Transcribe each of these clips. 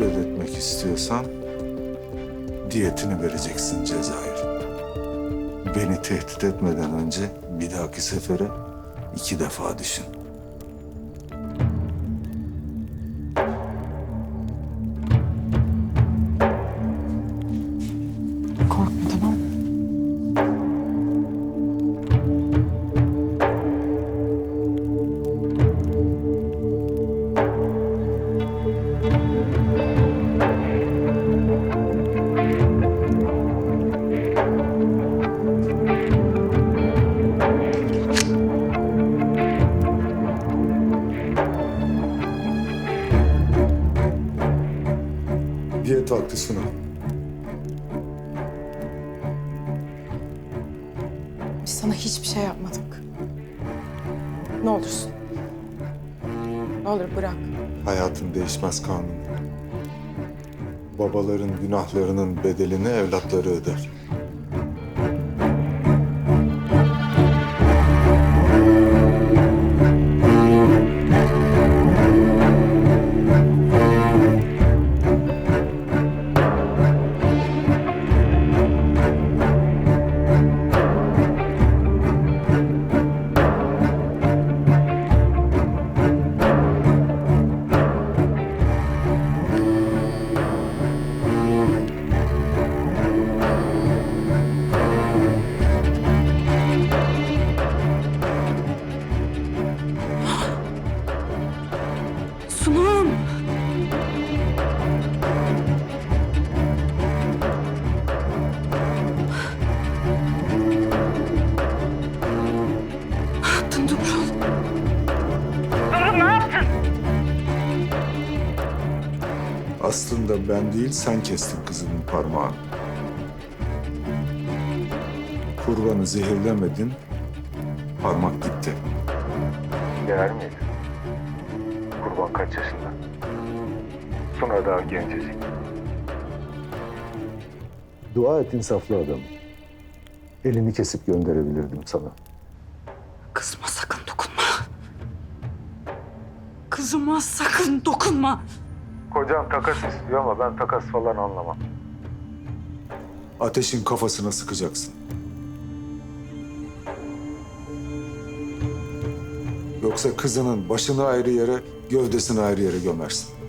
el ödetmek istiyorsan diyetini vereceksin Cezayir. Beni tehdit etmeden önce bir dahaki sefere iki defa düşün. Diyet vakti Suna. Biz sana hiçbir şey yapmadık. Ne olursun. Ne olur bırak. Hayatın değişmez kanunu. Babaların günahlarının bedelini evlatları öder. Aslında ben değil sen kestin kızımın parmağını. Kurbanı zehirlemedin, parmak gitti. Değer miydi? Kurban kaç yaşında? Suna daha gencecik. Dua et insaflı adam. Elini kesip gönderebilirdim sana. Kızıma Kızıma sakın dokunma. Kocam takas istiyor ama ben takas falan anlamam. Ateşin kafasına sıkacaksın. Yoksa kızının başını ayrı yere, gövdesini ayrı yere gömersin.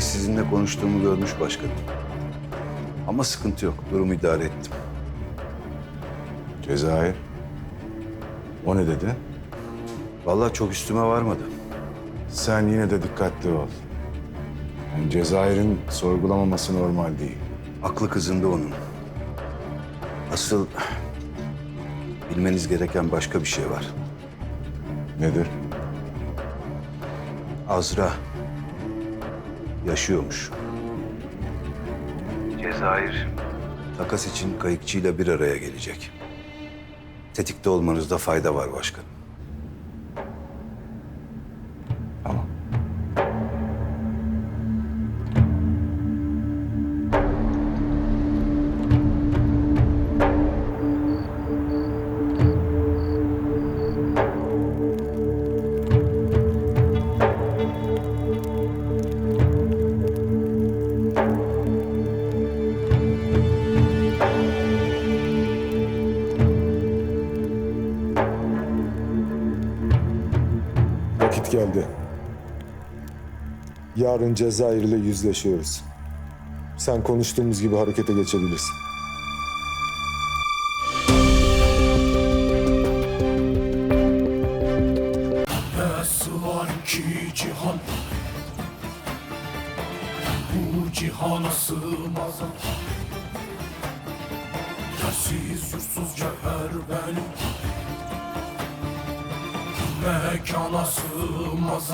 Ateş sizinle konuştuğumu görmüş başkanım. Ama sıkıntı yok. Durumu idare ettim. Cezayir. O ne dedi? Vallahi çok üstüme varmadı. Sen yine de dikkatli ol. Yani Cezayir'in sorgulamaması normal değil. Aklı kızında onun. Asıl bilmeniz gereken başka bir şey var. Nedir? Azra yaşıyormuş. Cezayir takas için kayıkçıyla bir araya gelecek. Tetikte olmanızda fayda var başkanım. Vakit geldi. Yarın Cezayir ile yüzleşiyoruz. Sen konuştuğumuz gibi harekete geçebilirsin. Cihana sığmaz Yersiz yursuz cevher benim Mekana sığmaz